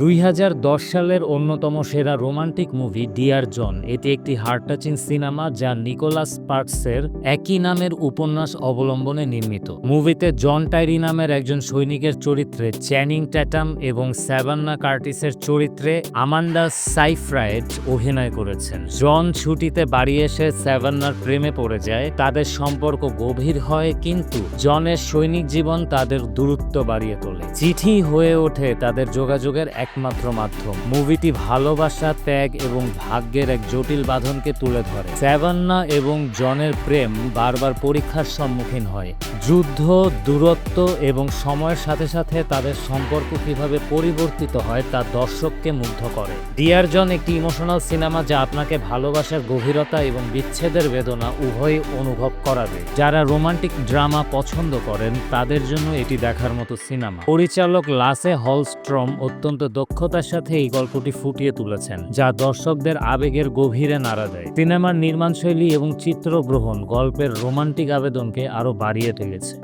দুই হাজার দশ সালের অন্যতম সেরা রোমান্টিক মুভি ডিয়ার জন, এটি একটি হার্ট টাচিং সিনেমা যা নিকোলাস স্পার্কসের একই নামের উপন্যাস অবলম্বনে নির্মিত। মুভিতে জন টাইরি নামের একজন সৈনিকের চরিত্রে চ্যানিং ট্যাটাম এবং স্যাভান্না কার্টিসের চরিত্রে আমান্ডা সাইফ্রাইড অভিনয় করেছেন। জন ছুটিতে বাড়ি এসে স্যাভান্নার প্রেমে পড়ে যায়, তাদের সম্পর্ক গভীর হয়, কিন্তু জনের সৈনিক জীবন তাদের দূরত্ব বাড়িয়ে তোলে। চিঠি হয়ে ওঠে তাদের যোগাযোগের একমাত্র মাধ্যম। মুভিটি ভালোবাসা, ত্যাগ এবং ভাগ্যের এক জটিল বাঁধনকে তুলে ধরে। স্যাভান্না এবং জনের প্রেম বারবার পরীক্ষার সম্মুখীন হয়। যুদ্ধ, দূরত্ব এবং সময়ের সাথে সাথে তাদের সম্পর্ক কীভাবে পরিবর্তিত হয় তা দর্শককে মুগ্ধ করে। ডিয়ার জন, একটি ইমোশনাল সিনেমা যা আপনাকে ভালোবাসার গভীরতা এবং বিচ্ছেদের বেদনা উভয়ই অনুভব করাবে। যারা রোমান্টিক ড্রামা পছন্দ করেন, তাদের জন্য এটি দেখার মতো সিনেমা। পরিচালক লাসে হলস্ট্রম অত্যন্ত দক্ষতার সাথে এই গল্পটি ফুটিয়ে তুলেছেন, যা দর্শকদের আবেগের গভীরে নাড়া দেয়। সিনেমার নির্মাণশৈলী এবং চিত্রগ্রহণ গল্পের রোমান্টিক আবেদনকে আরও বাড়িয়ে তুলেছে।